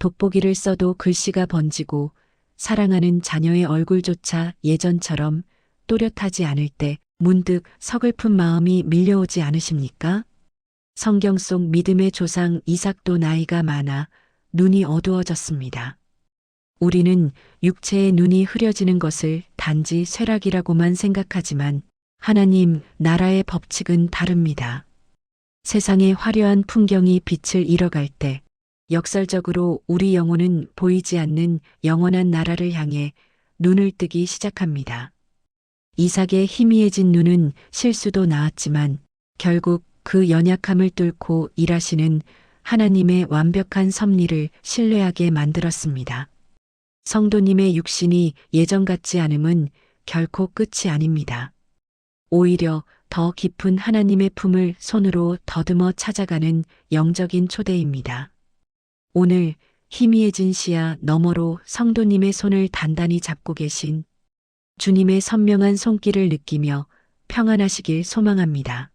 돋보기를 써도 글씨가 번지고 사랑하는 자녀의 얼굴조차 예전처럼 또렷하지 않을 때 문득 서글픈 마음이 밀려오지 않으십니까? 성경 속 믿음의 조상 이삭도 나이가 많아 눈이 어두워졌습니다. 우리는 육체의 눈이 흐려지는 것을 단지 쇠락이라고만 생각하지만 하나님 나라의 법칙은 다릅니다. 세상의 화려한 풍경이 빛을 잃어갈 때 역설적으로 우리 영혼은 보이지 않는 영원한 나라를 향해 눈을 뜨기 시작합니다. 이삭의 희미해진 눈은 실수도 나았지만 결국 그 연약함을 뚫고 일하시는 하나님의 완벽한 섭리를 신뢰하게 만들었습니다. 성도님의 육신이 예전 같지 않음은 결코 끝이 아닙니다. 오히려 더 깊은 하나님의 품을 손으로 더듬어 찾아가는 영적인 초대입니다. 오늘 희미해진 시야 너머로 성도님의 손을 단단히 잡고 계신 주님의 선명한 손길을 느끼며 평안하시길 소망합니다.